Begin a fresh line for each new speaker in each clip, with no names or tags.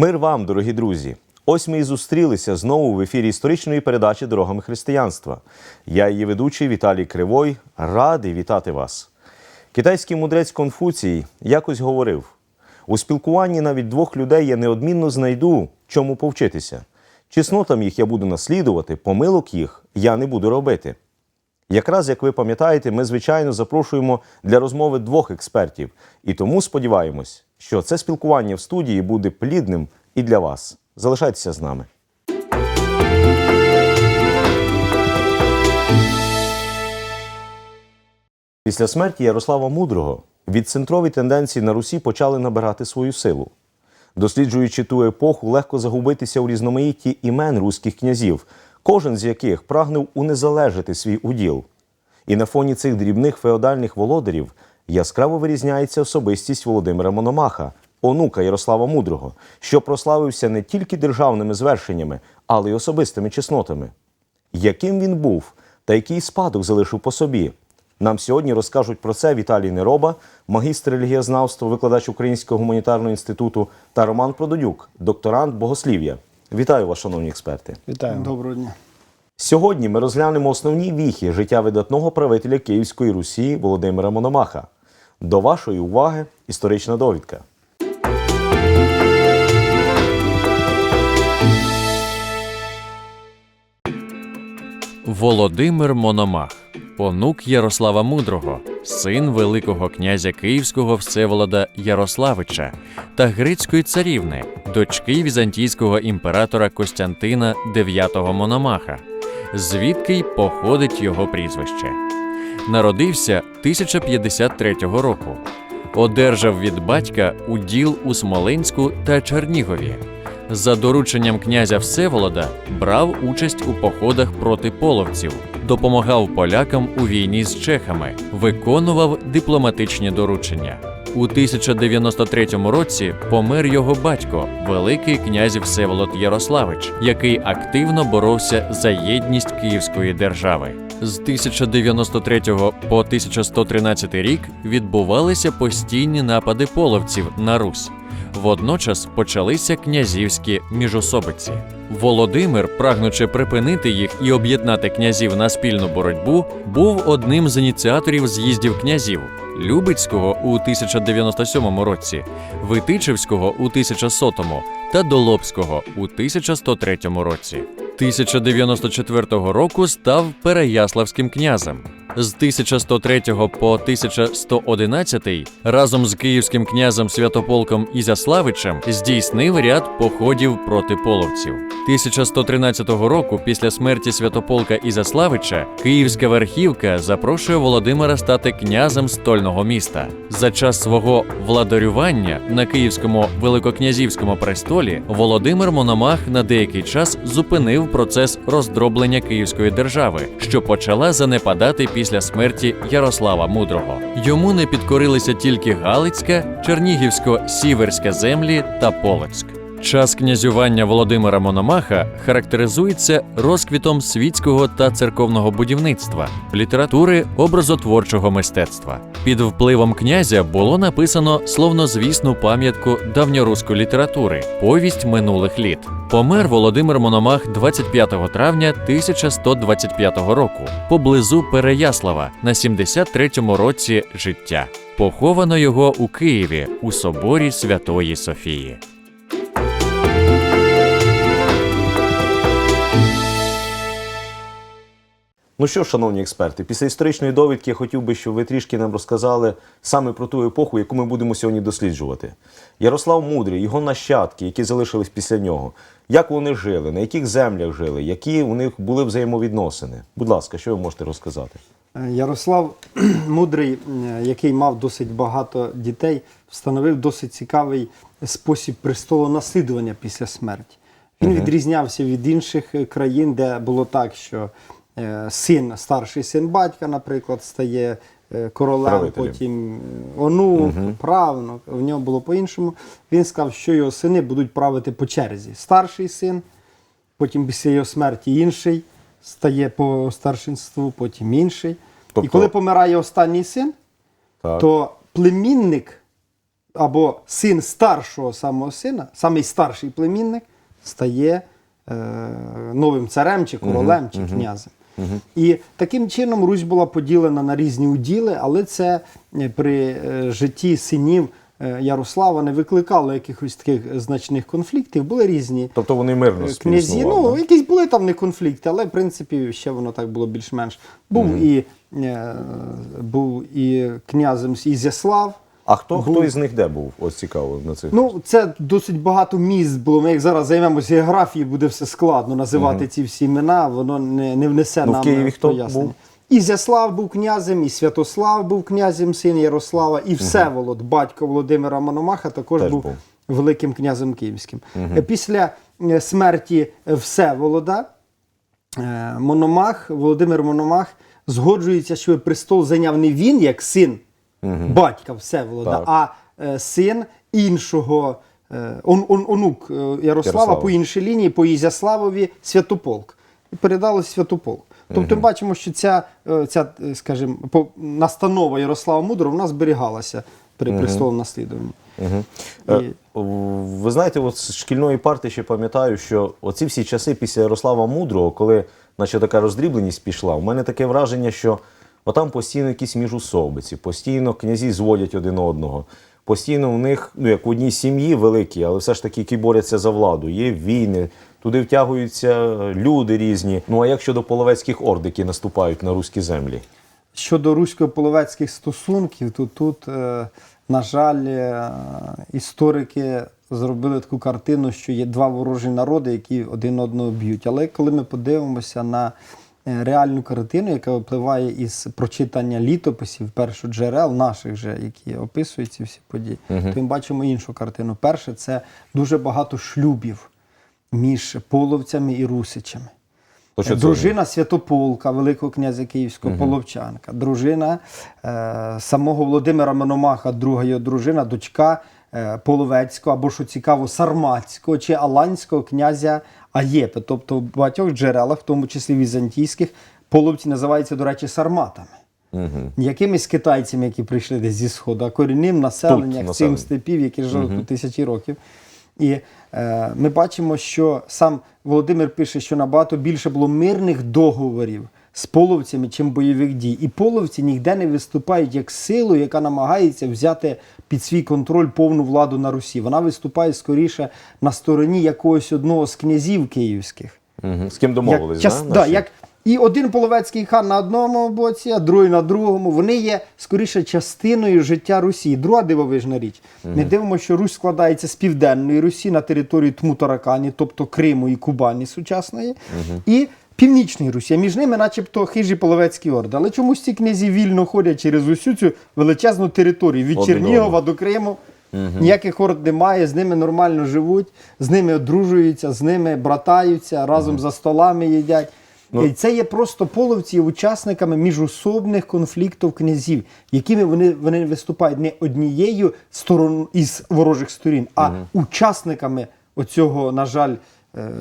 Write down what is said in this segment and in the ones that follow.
Мир вам, дорогі друзі! Ось ми і зустрілися знову в ефірі історичної передачі Дорогами християнства. Я її ведучий Віталій Кривой. Радий вітати вас. Китайський мудрець Конфуцій якось говорив: у спілкуванні навіть двох людей я неодмінно знайду, чому повчитися. Чеснотам їх я буду наслідувати, помилок їх я не буду робити. Якраз як ви пам'ятаєте, ми звичайно запрошуємо для розмови двох експертів, і тому сподіваємось, що це спілкування в студії буде плідним і для вас. Залишайтеся з нами. Після смерті Ярослава Мудрого відцентрові тенденції на Русі почали набирати свою силу. Досліджуючи ту епоху, легко загубитися у різноманітті імен руських князів, кожен з яких прагнув унезалежити свій уділ. І на фоні цих дрібних феодальних володарів яскраво вирізняється особистість Володимира Мономаха, онука Ярослава Мудрого, що прославився не тільки державними звершеннями, але й особистими чеснотами. Яким він був та який спадок залишив по собі? Нам сьогодні розкажуть про це Віталій Нероба, магістр релігієзнавства, викладач Українського гуманітарного інституту та Роман Прододюк, докторант богослів'я. Вітаю вас, шановні експерти.
Вітаю.
Доброго дня.
Сьогодні ми розглянемо основні віхи життя видатного правителя Київської Русі Володимира Мономаха. До вашої уваги історична довідка.
Володимир Мономах, онук Ярослава Мудрого, син Великого князя Київського Всеволода Ярославича та грецької царівни, дочки візантійського імператора Костянтина IX Мономаха, звідки й походить його прізвище. Народився 1053 року. Одержав від батька уділ у Смоленську та Чернігові. За дорученням князя Всеволода брав участь у походах проти половців, допомагав полякам у війні з чехами, виконував дипломатичні доручення. У 1093 році помер його батько, великий князь Всеволод Ярославич, який активно боровся за єдність Київської держави. З 1093 по 1113 рік відбувалися постійні напади половців на Русь. Водночас почалися князівські міжособиці. Володимир, прагнучи припинити їх і об'єднати князів на спільну боротьбу, був одним з ініціаторів з'їздів князів Любицького у 1097 році, Витичевського у 1100 та Долобського у 1103 році. 1094 року став Переяславським князем. З 1103 по 1111 разом з київським князем Святополком Ізяславичем здійснив ряд походів проти половців. 1113 року, після смерті Святополка Ізяславича, Київська верхівка запрошує Володимира стати князем стольного міста. За час свого владарювання на київському великокнязівському престолі Володимир Мономах на деякий час зупинив процес роздроблення Київської держави, що почала занепадати після смерті Ярослава Мудрого. Йому не підкорилися тільки Галицька, Чернігівсько-Сіверська землі та Полоцьк. Час князювання Володимира Мономаха характеризується розквітом світського та церковного будівництва, літератури, образотворчого мистецтва. Під впливом князя було написано словнозвісну пам'ятку давньоруської літератури Повість минулих літ. Помер Володимир Мономах 25 травня 1125 року поблизу Переяслава на 73-му році життя. Поховано його у Києві у соборі Святої Софії.
Ну що, шановні експерти, після історичної довідки я хотів би, щоб ви трішки нам розказали саме про ту епоху, яку ми будемо сьогодні досліджувати. Ярослав Мудрий, його нащадки, які залишились після нього, як вони жили, на яких землях жили, які у них були взаємовідносини. Будь ласка, що ви можете розказати?
Е, Ярослав Мудрий, е, який мав досить багато дітей, встановив досить цікавий спосіб престолонаслідування після смерті. Він відрізнявся від інших е, країн, де було так, що син, старший син батька, наприклад, стає е, королем,
Правителем.
потім е, онук, правнук. В нього було по-іншому. Він сказав, що його сини будуть правити по черзі. Старший син, потім після його смерті інший стає по старшинству, потім інший. І
Тобто-
коли помирає останній син,
Так.
то племінник або син старшого самого сина, самий старший племінник, стає е, новим царем чи королем чи князем. І таким чином Русь була поділена на різні уділи, але це е, при е, житті синів е, Ярослава не викликало якихось таких значних конфліктів. Були різні
Тобто вони мирно
князі. Ну, якісь були там не конфлікти, але в принципі ще воно так було більш-менш. Був і е, був і князем Ізяслав.
А хто,
був-
хто із них де був? Ось цікаво на цих.
Ну, це досить багато міст було. Ми як зараз займемося географією, буде все складно називати ці всі імена, воно не, не внесе
Ну, в
нам
Києві
е,
хто
пояснення.
був?
Ізяслав був князем, і Святослав був князем, син Ярослава, і Всеволод, батько Володимира Мономаха, також
Теж
був,
був.
великим князем київським. Е, Після е, смерті Всеволода Мономах, Володимир Мономах згоджується, що престол зайняв не він як син батька Всеволода,
Так.
а е, син іншого е, он, он, онук е, Ярослава,
Ярослава.
по іншій лінії, по Ізяславові Святополк. І передали Святополк. Тобто ми бачимо, що ця, е, ця е, скажімо, настанова Ярослава Мудрого вона зберігалася при престолом наслідуванні.
Е,
І-
Ви знаєте, от з шкільної парти ще пам'ятаю, що оці всі часи після Ярослава Мудрого, коли наче така роздрібленість пішла, у мене таке враження, що отам постійно якісь міжусобиці, постійно князі зводять один одного. Постійно в них, ну як в одній сім'ї великі, але все ж таки, які борються за владу, є війни, туди втягуються люди різні. Ну а як щодо половецьких орд, які наступають на руські землі?
Щодо русько-половецьких стосунків, то тут, е, на жаль, е, історики зробили таку картину, що є два ворожі народи, які один одного б'ють. Але коли ми подивимося на е, реальну картину, яка випливає із прочитання літописів, першоджерел наших же, які описують ці всі події, то ми бачимо іншу картину. Перше, це дуже багато шлюбів між половцями і русичами.
Що
Дружина Святополка, Великого князя Київського, Половчанка, дружина е, самого Володимира Мономаха, друга його дружина, дочка е, Половецького або, що цікаво, Сарматського чи Аланського князя Аєпи. Тобто в багатьох джерелах, в тому числі візантійських, половці називаються, до речі, сарматами. Не якимись китайцями, які прийшли десь зі сходу, а корінним населенням цим
населення.
степів, які жили тут тисячі років. І е, ми бачимо, що сам Володимир пише, що набагато більше було мирних договорів з половцями, чим бойових дій. І половці ніде не виступають як силу, яка намагається взяти під свій контроль повну владу на Русі. Вона виступає скоріше на стороні якогось одного з князів київських.
Угу. З ким домовились,
Як, час-
да,
як і один половецький хан на одному боці, а другий на другому. Вони є скоріше частиною життя Русі. Друга дивовижна річ. Ми дивимося, що Русь складається з південної Русі на території Тмутаракані, тобто Криму і Кубані сучасної, і Північної Русі, а між ними, начебто, хижі половецькі орди. Але чомусь ці князі вільно ходять через усю цю величезну територію від Чернігова до Криму. Ніяких орд немає, з ними нормально живуть, з ними одружуються, з ними братаються, разом за столами їдять.
Ну.
І це є просто половці є учасниками міжособних конфліктів князів, якими вони, вони виступають не однією сторон із ворожих сторін, а учасниками оцього, на жаль,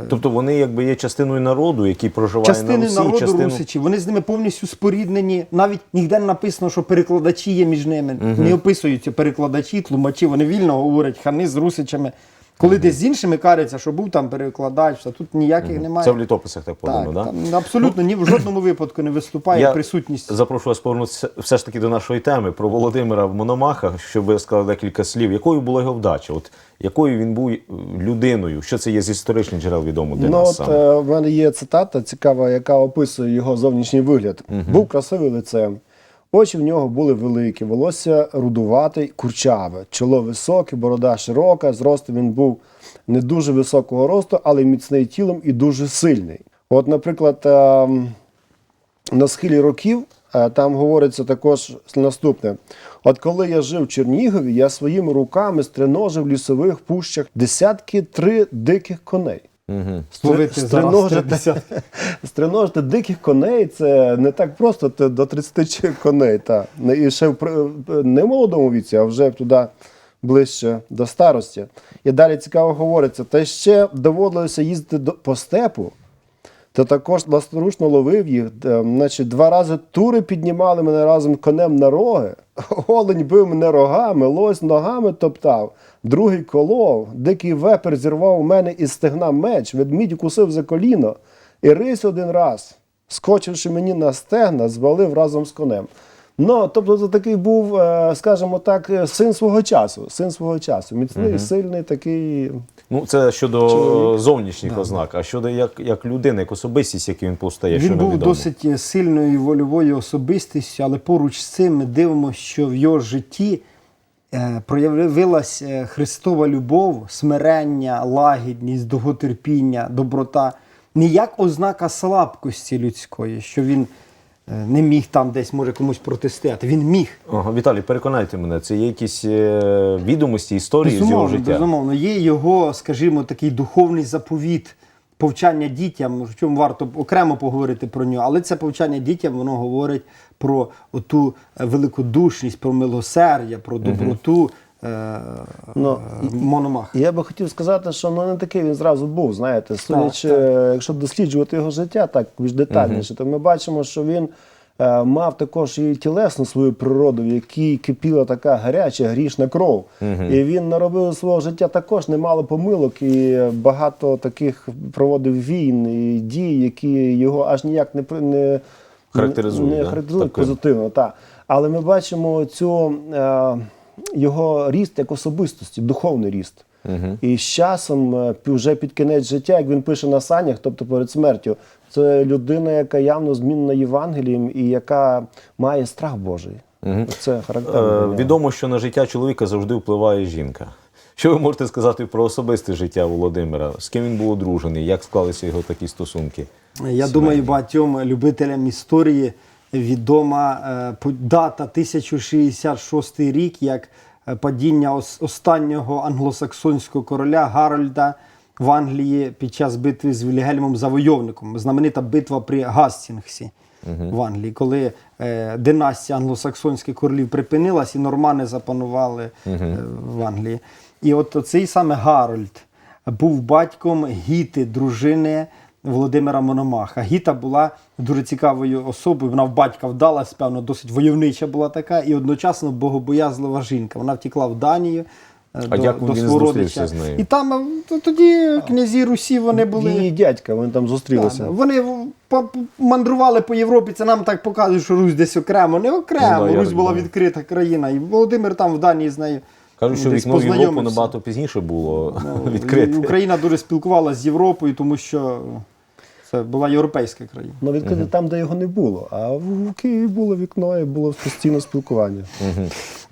Тобто вони якби є частиною народу, який проживає на
частини
Русі,
народу
частину...
Русичі. Вони з ними повністю споріднені. Навіть ніде не написано, що перекладачі є між ними. Не описуються перекладачі, тлумачі. Вони вільно говорять хани з русичами. Коли десь з іншими каряться, що був там перекладач, а тут ніяких немає.
Це в літописах так подано,
так, там абсолютно ні в жодному випадку не виступає
Я
присутність.
запрошую вас повернутися все ж таки до нашої теми про Володимира Мономаха, щоб ви сказали декілька слів. Якою була його вдача? От якою він був е, людиною? Що це є з історичних джерел відомо для
Ну,
нас
от
саме?
е, в мене є цитата цікава, яка описує його зовнішній вигляд. Був красивий лицем. Очі в нього були великі, волосся рудувате, й курчаве, чоло високе, борода широка. Зростом він був не дуже високого росту, але міцний тілом і дуже сильний. От, наприклад, ем, на схилі років е, там говориться також наступне: от коли я жив в Чернігові, я своїми руками стриножив в лісових пущах десятки три диких коней.
Угу.
Словити
Стриножити, стриножити диких коней це не так просто це до 30 чи коней. Та. І ще в не в молодому віці, а вже туди ближче до старості. І далі цікаво говориться, та ще доводилося їздити до, по степу то також власноручно ловив їх. Е, Значить, два рази тури піднімали мене разом конем на роги. Олень бив мене рогами, лось ногами топтав, другий колов, дикий вепер зірвав у мене із стегна меч, ведмідь укусив за коліно, і рись один раз, скочивши мені на стегна, звалив разом з конем. Ну, тобто, це такий був, е, скажімо так, е, син свого часу. Син свого часу. Міцний, сильний, такий.
Ну, це щодо
Чоловік.
зовнішніх ознак, а щодо як, як людина, як особистість, яким він постає, що
Він був
невідомо.
досить е, сильною вольовою особистістю, але поруч з цим ми дивимося, що в його житті е, проявилась е, Христова любов, смирення, лагідність, довготерпіння, доброта. Не як ознака слабкості людської, що він е, не міг там десь може комусь протистояти. Він міг.
Ага, Віталій, переконайте мене, це є якісь е, відомості, історії з його
Безумовно,
життя.
безумовно, є його, скажімо, такий духовний заповіт. Повчання дітям, в чому варто окремо поговорити про нього, але це повчання дітям, воно говорить про ту великодушність, про милосердя, про доброту е,
Ну,
е,
Я би хотів сказати, що ну не такий він зразу був. Знаєте, судячи,
так.
якщо досліджувати його життя так більш детальніше, то ми бачимо, що він е, мав також і тілесну свою природу, в якій кипіла така гаряча грішна кров. І він наробив свого життя також немало помилок і багато таких проводив війн і дій, які його аж ніяк не не
Характеризують,
не
да?
характеризують позитивно. Так. Але ми бачимо цю е, його ріст як особистості, духовний ріст. І з часом, е, вже під кінець життя, як він пише на санях, тобто перед смертю, це людина, яка явно змінена Євангелієм і яка має страх Божий. Це характерно.
Е, відомо, що на життя чоловіка завжди впливає жінка. Що ви можете сказати про особисте життя Володимира? З ким він був одружений? Як склалися його такі стосунки?
Я думаю, багатьом любителям історії відома е, дата 1066 рік, як е, падіння останнього англосаксонського короля Гарольда в Англії під час битви з Вільгельмом Завойовником. Знаменита битва при Гастінгсі в Англії, коли е, династія англосаксонських королів припинилась і нормани запанували е, в Англії. І от цей саме Гарольд був батьком Гіти, дружини Володимира Мономаха. Гіта була дуже цікавою особою. Вона в батька вдалась, певно, досить войовнича була така, і одночасно богобоязлива жінка. Вона втекла в Данію. е,
А як він зустрівся з нею?
І там е, то- тоді князі Русі вони були.
Її дядька, вони там зустрілися.
Так, Вони мандрували по Європі. Це нам так показує, що Русь десь окремо. Не окремо.
Ну, да,
Русь була відкрита країна. І Володимир там в Данії з нею.
Кажуть, що
десь
вікно в Європу набагато пізніше було
Ну,
відкрите.
Україна дуже спілкувалася з Європою, тому що це була європейська країна.
Ну, відкрити там, де його не було. А в Києві було вікно і було постійне спілкування.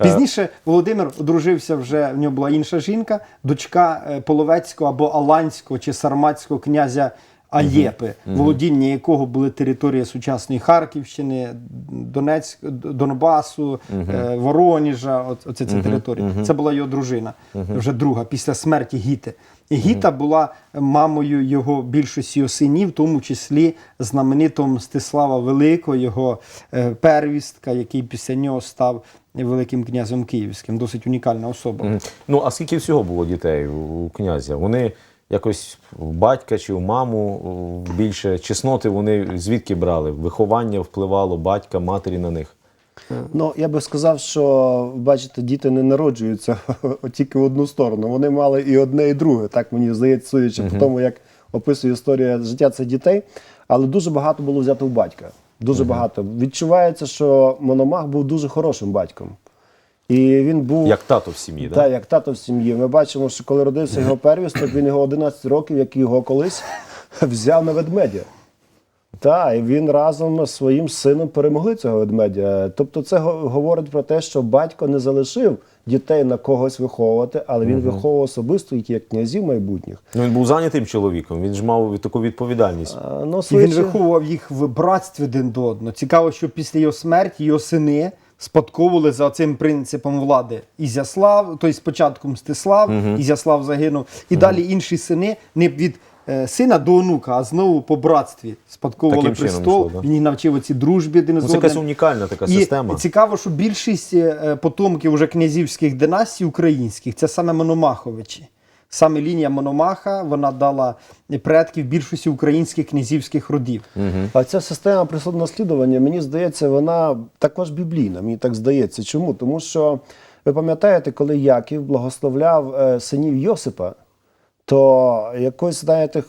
Пізніше Володимир одружився вже, в нього була інша жінка, дочка е, половецького або аланського чи сарматського князя Аєпи, володіння якого були території сучасної Харківщини, Донецьк, Донбасу, е, Вороніжа. От, оце ці території. Це була його дружина, вже друга, після смерті Гіти. І Гіта була мамою його більшості його синів, в тому числі знаменитого Мстислава Великого, його е, первістка, який після нього став великим князем київським. Досить унікальна особа.
Ну, а скільки всього було дітей у князя? Вони якось у батька чи у маму більше чесноти вони звідки брали? Виховання впливало батька, матері на них.
Ну, я би сказав, що бачите, діти не народжуються тільки в одну сторону. Вони мали і одне, і друге. Так мені здається, судячи по тому, як описує історія життя цих дітей. Але дуже багато було взято у батька. Дуже багато. Відчувається, що Мономах був дуже хорошим батьком. І він був
Як тато в сім'ї,
так, як тато в сім'ї. Ми бачимо, що коли родився його первісток, він його 11 років, як його колись, взяв на ведмедя. Так, і він разом з своїм сином перемогли цього ведмедя. Тобто, це говорить про те, що батько не залишив дітей на когось виховувати, але він виховував особисто їх як князів майбутніх.
Ну, він був зайнятим чоловіком, він ж мав таку відповідальність.
А, ну,
І він виховував їх в братстві один до одного. Цікаво, що після його смерті його сини спадковували за цим принципом влади. Ізяслав, тобто спочатку Мстислав, Ізяслав загинув. І далі інші сини не від е, сина до онука, а знову по братстві спадковували
Таким
престол.
йшло, да.
Він їх навчив оці дружбі один з
Ну, це якась унікальна така
І
система.
цікаво, що більшість е, потомків уже князівських династій українських це саме Мономаховичі. Саме лінія Мономаха вона дала предків більшості українських князівських родів.
А ця система присудного наслідування, мені здається, вона також біблійна. Мені так здається. Чому? Тому що ви пам'ятаєте, коли Яків благословляв е, синів Йосипа, то якось, знаєте,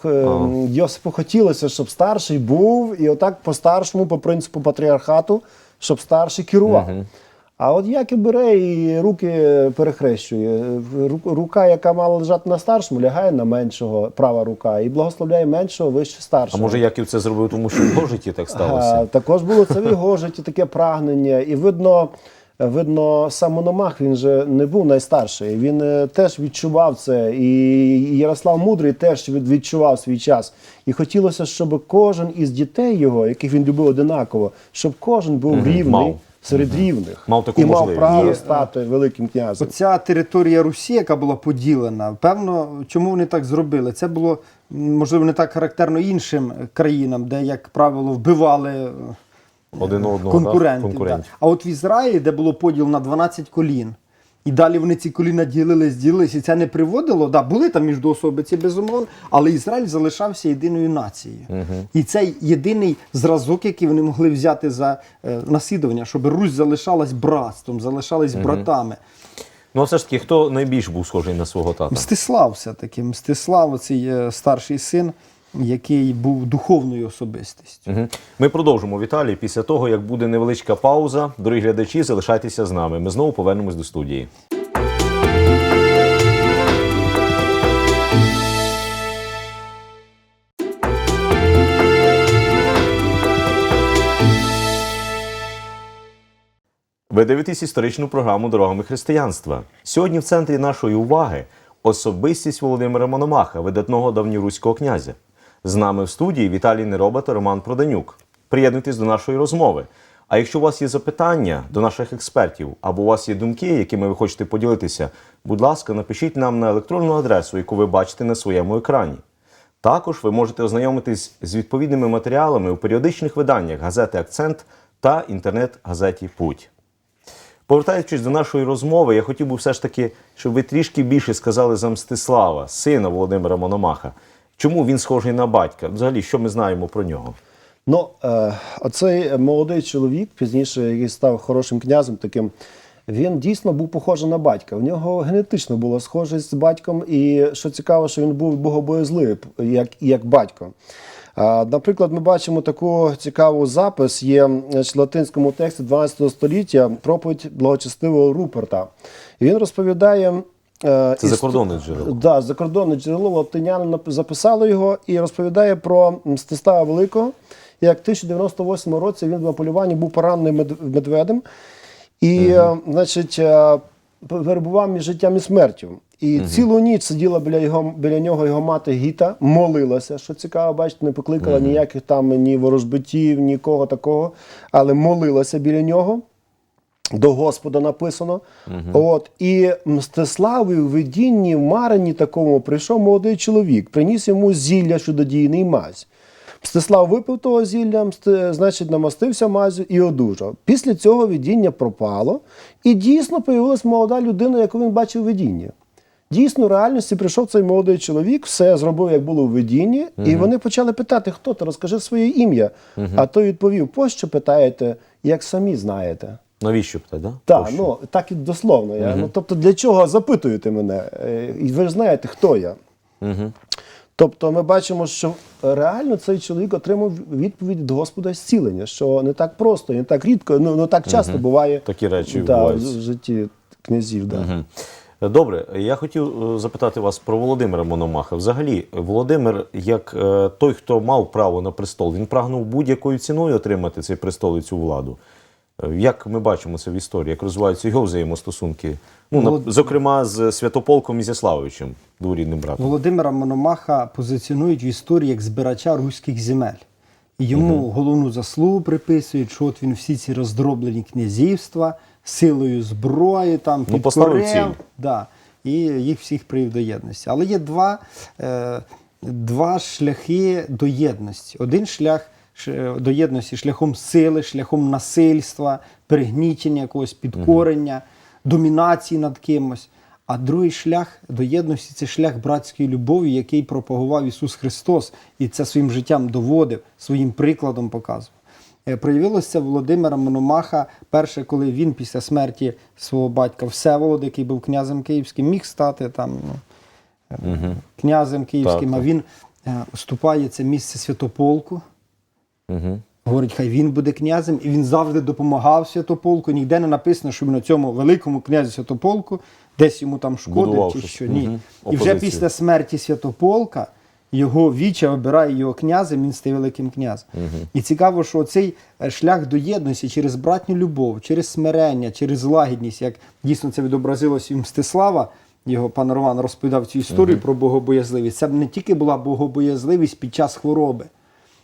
Йосипу хотілося, щоб старший був, і отак по-старшому, по принципу патріархату, щоб старший керував. А от Яків бере і руки перехрещує. Ру- Рука, яка мала лежати на старшому, лягає на меншого, права рука, і благословляє меншого вище
А
старшого.
може Яків це зробив, тому що в його житті так
А,
сталося?
також було це в його житті таке прагнення. І видно, видно, сам Мономах він же не був найстарший. Він е, теж відчував це. І Ярослав Мудрий теж відчував свій час. І хотілося, щоб кожен із дітей його, яких він любив одинаково, щоб кожен був рівний. Серед рівних
Мав таку
і мав
можливість.
право стати великим князем.
Оця територія Русі, яка була поділена, певно, чому вони так зробили? Це було можливо не так характерно іншим країнам, де, як правило, вбивали е,
Один одного
конкурентів.
так? конкурентів.
да. А от в Ізраїлі, де було поділ на 12 колін, і далі вони ці коліна ділились, ділились, і це не приводило. Да, були там міждоособиці, безумовно, але Ізраїль залишався єдиною нацією. І цей єдиний зразок, який вони могли взяти за е, наслідування, щоб Русь залишалась братством, залишалась братами.
Ну, а все ж таки, хто найбільш був схожий на свого тата?
Мстислав все-таки. Мстислав, цей е, старший син, який був духовною особистістю.
Мгм. Ми продовжимо Віталій після того, як буде невеличка пауза. Дорогі глядачі, залишайтеся з нами. Ми знову повернемось до студії. Ви дивитесь історичну програму Дорогами християнства. Сьогодні в центрі нашої уваги особистість Володимира Мономаха, видатного давньоруського князя. З нами в студії Віталій Нероба та Роман Проданюк. Приєднуйтесь до нашої розмови. А якщо у вас є запитання до наших експертів або у вас є думки, якими ви хочете поділитися, будь ласка, напишіть нам на електронну адресу, яку ви бачите на своєму екрані. Також ви можете ознайомитись з відповідними матеріалами у періодичних виданнях газети Акцент та інтернет-газеті Путь. Повертаючись до нашої розмови, я хотів би все ж таки, щоб ви трішки більше сказали за Мстислава, сина Володимира Мономаха. Чому він схожий на батька? Взагалі, що ми знаємо про нього?
Ну, е, оцей молодий чоловік, пізніше, який став хорошим князем таким, він дійсно був похожий на батька. У нього генетично була схожість з батьком, і що цікаво, що він був богобоязливий, як, як батько. Наприклад, ми бачимо таку цікаву запис є в латинському тексті 12 століття проповідь благочестивого Руперта. І він розповідає. Е,
Це
іс-
закордонне джерело.
Да, закордонне джерело. Латиняни записали його і розповідає про Мстислава Великого, як в 1098 році він на полюванні був поранений мед- медведем. І, е, значить, е, перебував між життям і смертю. І цілу ніч сиділа біля його біля нього його мати Гіта, молилася, що цікаво, бачите, не покликала ніяких там ні ворожбитів, нікого такого, але молилася біля нього до Господа написано. От і Мстиславі у видінні в Марині такому прийшов молодий чоловік, приніс йому зілля чудодійний мазь. Мстислав випив того зілля, мсти- значить, намастився мазю і одужав. Після цього видіння пропало, і дійсно появилась молода людина, яку він бачив у видінні. Дійсно, в реальності прийшов цей молодий чоловік, все зробив, як було у видінні, і вони почали питати, хто ти, розкажи своє ім'я. А той відповів: пощо питаєте, як самі знаєте.
Навіщо питати, да?
Так, ну так і дословно. Я. Ну, тобто, для чого запитуєте мене? Е, І ви ж знаєте, хто я. Тобто, ми бачимо, що реально цей чоловік отримав відповідь від Господа зцілення, що не так просто, не так рідко, ну не так часто буває
Такі речі
да, в житті князів. Да.
Мгм. Добре, я хотів е, запитати вас про Володимира Мономаха. Взагалі, Володимир, як е, той, хто мав право на престол, він прагнув будь-якою ціною отримати цей престол і цю владу. Е, Як ми бачимо це в історії, як розвиваються його взаємостосунки, ну,
Волод-
зокрема, з Святополком Ізяславовичем, дворідним братом.
Володимира Мономаха позиціонують в історії як збирача руських земель. І йому головну заслугу приписують, що от він всі ці роздроблені князівства силою зброї там
Ну, поставив
підкорив,
ціль.
да, і їх всіх привів до єдності. Але є два, е, два шляхи до єдності. Один шлях до єдності шляхом сили, шляхом насильства, пригнічення якогось підкорення, домінації над кимось. А другий шлях до єдності це шлях братської любові, який пропагував Ісус Христос, і це своїм життям доводив, своїм прикладом показував. Е, Проявилося Володимира Мономаха перше, коли він після смерті свого батька Всеволода, який був князем київським, міг стати там ну, е, князем київським,
Так,
а він е, уступає це місце святополку.
Угу.
Говорить, хай він буде князем, і він завжди допомагав святополку. Ніде не написано, що він на цьому великому князю святополку десь йому там шкодив
Будував
чи що. Ні.
Мгм.
І вже після смерті святополка його віча обирає його князем, він стає великим князем. І цікаво, що цей е, шлях до єдності через братню любов, через смирення, через лагідність, як дійсно це відобразилось і Мстислава. Його пан Роман розповідав цю історію про богобоязливість. Це не тільки була богобоязливість під час хвороби.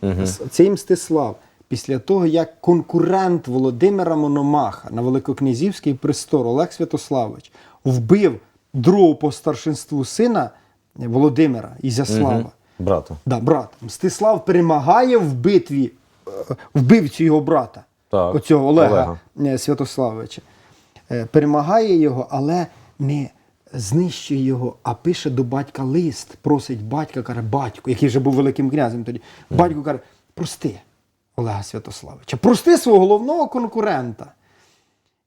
С- Цей Мстислав, після того, як конкурент Володимира Мономаха на Великокнязівський престол Олег Святославович вбив другого по старшинству сина Володимира Ізяслава,
Брата.
да, брата, Мстислав перемагає в битві е, вбивцю його брата,
Так,
оцього Олега,
Олега.
е, Святославовича. Е, Перемагає його, але не знищує його, а пише до батька лист, просить батька, каже, батько, який вже був великим князем тоді. Батько каже, прости Олега Святославича, прости свого головного конкурента.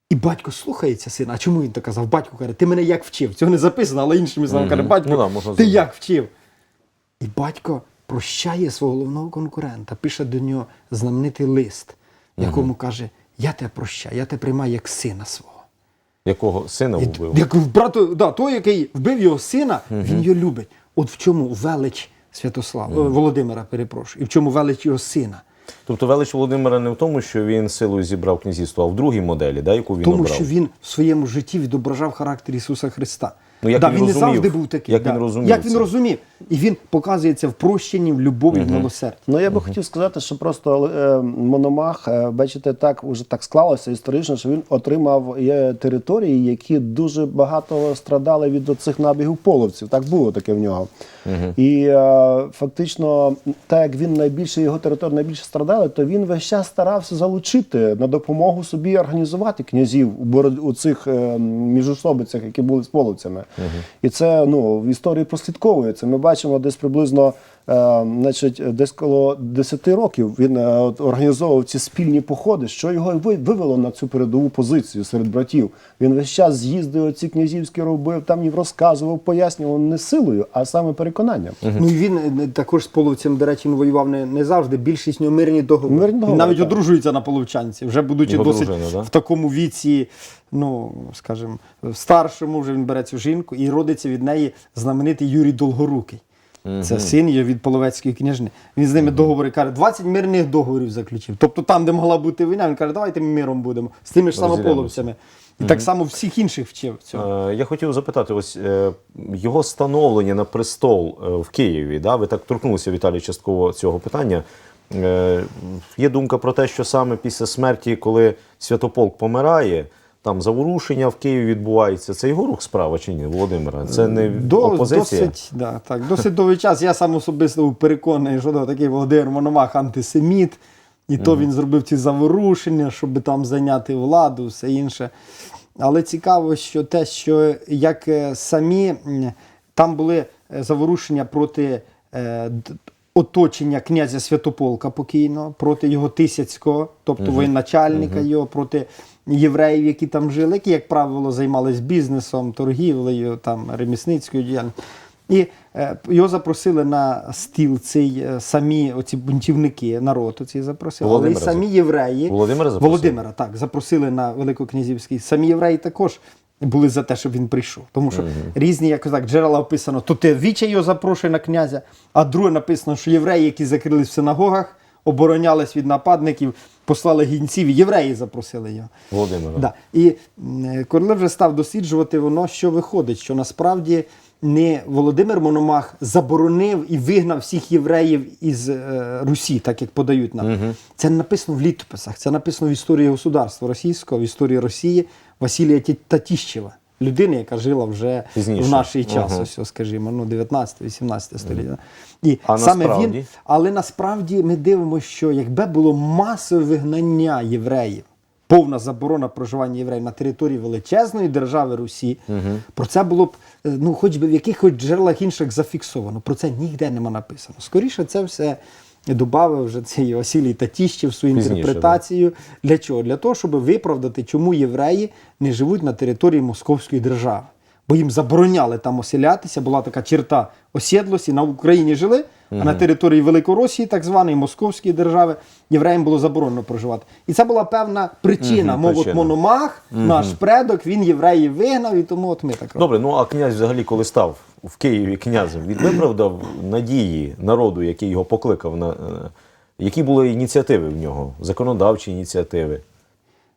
І батько слухається сина. А чому він так казав? Батько каже, ти мене як вчив. Цього не записано, але іншими словами каже, батько,
Ну да, можна
ти як вчив? І батько прощає свого головного конкурента, пише до нього знаменитий лист, якому каже: Я тебе прощаю, я тебе приймаю як сина свого.
Якого сина вбив?
Як брату, да, той, який вбив його сина, він його любить. От в чому велич Святослава, е, Володимира, перепрошую, і в чому велич його сина.
Тобто велич Володимира не в тому, що він силою зібрав князівство, а в другій моделі, да, яку він
Тому
обрав.
що він в своєму житті відображав характер Ісуса Христа.
Ну, як
да,
він
він не завжди був такий.
як
да.
він розумів
Як він
це.
розумів. І він показується в прощенні, в любові, в милосерді.
Ну я би хотів сказати, що просто е, Мономах, е, бачите, так уже так склалося історично, що він отримав е, території, які дуже багато страдали від оцих набігів половців. Так було таке в нього. І е, фактично, так як він найбільше його території найбільше страдали, то він весь час старався залучити на допомогу собі організувати князів у бороть- у цих е, міжособицях, які були з половцями. І це ну в історії прослідковується. Ми бачимо десь приблизно. Е, значить, десь коло 10 років він е, організовував ці спільні походи, що його ви- вивело на цю передову позицію серед братів. Він весь час з'їздив, ці князівські робив, там їм розказував, пояснював не силою, а саме переконанням.
Ну і він е, також з половцем, до речі, він воював не, не завжди. Більшість нього мирні договори.
Мирні договори,
навіть
так.
одружується на половчанці, вже будучи
Його
досить
дружина, да?
в такому віці, ну скажімо, старшому вже він бере цю жінку і родиться від неї знаменитий Юрій Долгорукий. Це син його від Половецької княжни. Він з ними договори каже, 20 мирних договорів заключив. Тобто там, де могла бути війна, він каже, давайте ми миром будемо з тими ж самополовцями. І так само всіх інших вчив цього.
Е, Я хотів запитати, ось е, його становлення на престол е, в Києві. Да? Ви так торкнулися Віталій частково цього питання. Є думка про те, що саме після смерті, коли Святополк помирає, там заворушення в Києві відбувається. Це його рух справа чи ні, Володимира? Це не
До,
опозиція?
Досить, да, так, досить довгий час. Я сам особисто був переконаний, що да, такий Володимир Мономах антисеміт, і то він зробив ці заворушення, щоб там зайняти владу, все інше. Але цікаво, що те, що як е, самі там були е, заворушення проти е, оточення князя Святополка покійного, проти його Тисяцького, тобто воєначальника його, проти євреїв, які там жили, які, як правило, займалися бізнесом, торгівлею, там, ремісницькою діяльністю. І е, його запросили на стіл цей е, самі оці бунтівники, народ оці запросили. Але й самі євреї.
Володимира запросили?
Володимира, так, запросили на Великокнязівський. Самі євреї також були за те, щоб він прийшов. Тому що різні, як так, джерела описано, то те віче його запрошує на князя, а друге написано, що євреї, які закрились в синагогах, оборонялись від нападників, послали гінців, євреї запросили його.
Володимира.
Да. І е, вже став досліджувати, воно що виходить, що насправді не Володимир Мономах заборонив і вигнав всіх євреїв із е, Русі, так як подають нам. Це не написано в літописах, це написано в історії государства російського, в історії Росії Василія Татіщева. Людина, яка жила вже
Пізніше.
в наш час,
Ага.
ось, скажімо, ну, 19-18 століття. І
А
саме
насправді?
він, але насправді ми дивимося, що якби було масове вигнання євреїв повна заборона проживання євреїв на території величезної держави Русі. Про це було б, е, ну, хоч би в якихось джерелах інших зафіксовано. Про це ніде нема написано. Скоріше, це все додав вже цей Василій Татіщев свою
Пізніше,
інтерпретацію. Для чого? Для того, щоб виправдати, чому євреї не живуть на території Московської держави. Бо їм забороняли там оселятися, була така черта осідлості, на Україні жили, а на території Великоросії, так званої Московської держави, євреям було заборонено проживати. І це була певна причина. Мов от. Мономах, наш предок, він євреїв вигнав, і тому от ми так робимо.
Добре, ну а князь взагалі, коли став в Києві князем, він виправдав надії народу, який його покликав на. е, Які були ініціативи в нього? Законодавчі ініціативи.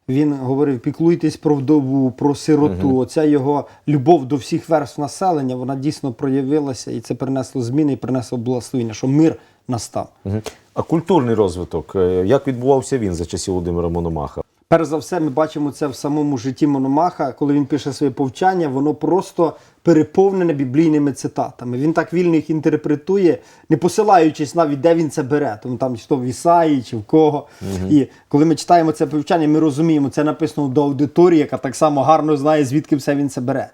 Він говорив: піклуйтесь про вдову, про сироту. Оця його любов до всіх верств населення, вона дійсно проявилася, і це принесло зміни і принесло благословення, що мир настав.
Угу. А культурний розвиток, е, як відбувався він за часів Володимира Мономаха?
Перш за все, ми бачимо це в самому житті Мономаха, коли він пише своє повчання, воно просто переповнене біблійними цитатами. Він так вільно їх інтерпретує, не посилаючись навіть, де він це бере. Тому там чи то в Ісаї, чи в кого. І коли ми читаємо це повчання, ми розуміємо, це написано до аудиторії, яка так само гарно знає, звідки все він це бере.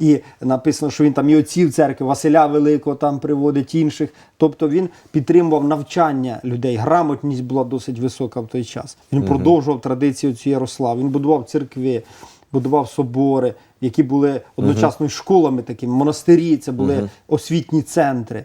І написано, що він там і отців церкви, Василя Великого там приводить інших. Тобто він підтримував навчання людей. Грамотність була досить висока в той час. Він продовжував традицію цю Ярослав. Він будував церкви, будував собори, які були одночасно угу. школами такими, монастирі, це були освітні центри.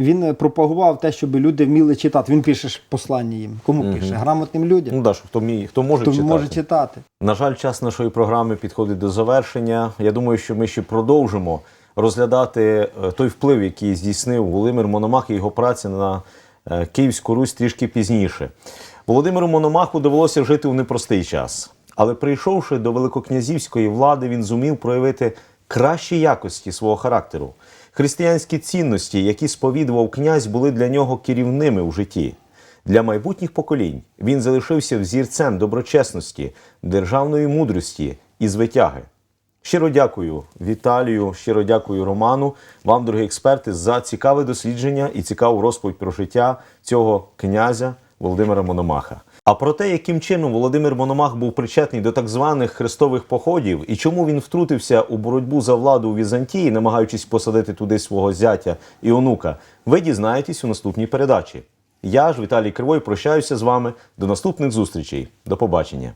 Він е, пропагував те, щоб люди вміли читати. Він пише ж послання їм. Кому пише? Грамотним людям.
Ну да, що хто мій, хто може
Хто
читати.
може читати.
На жаль, час нашої програми підходить до завершення. Я думаю, що ми ще продовжимо розглядати е, той вплив, який здійснив Володимир Мономах і його праця на е, Київську Русь трішки пізніше. Володимиру Мономаху довелося жити у непростий час, але прийшовши до великокнязівської влади, він зумів проявити кращі якості свого характеру. Християнські цінності, які сповідував князь, були для нього керівними у житті. Для майбутніх поколінь він залишився взірцем доброчесності, державної мудрості і звитяги. Щиро дякую Віталію, щиро дякую Роману, вам, дорогі експерти, за цікаве дослідження і цікаву розповідь про життя цього князя Володимира Мономаха. А про те, яким чином Володимир Мономах був причетний до так званих хрестових походів і чому він втрутився у боротьбу за владу у Візантії, намагаючись посадити туди свого зятя і онука, ви дізнаєтесь у наступній передачі. Я ж, Віталій Кривой, прощаюся з вами. До наступних зустрічей. До побачення.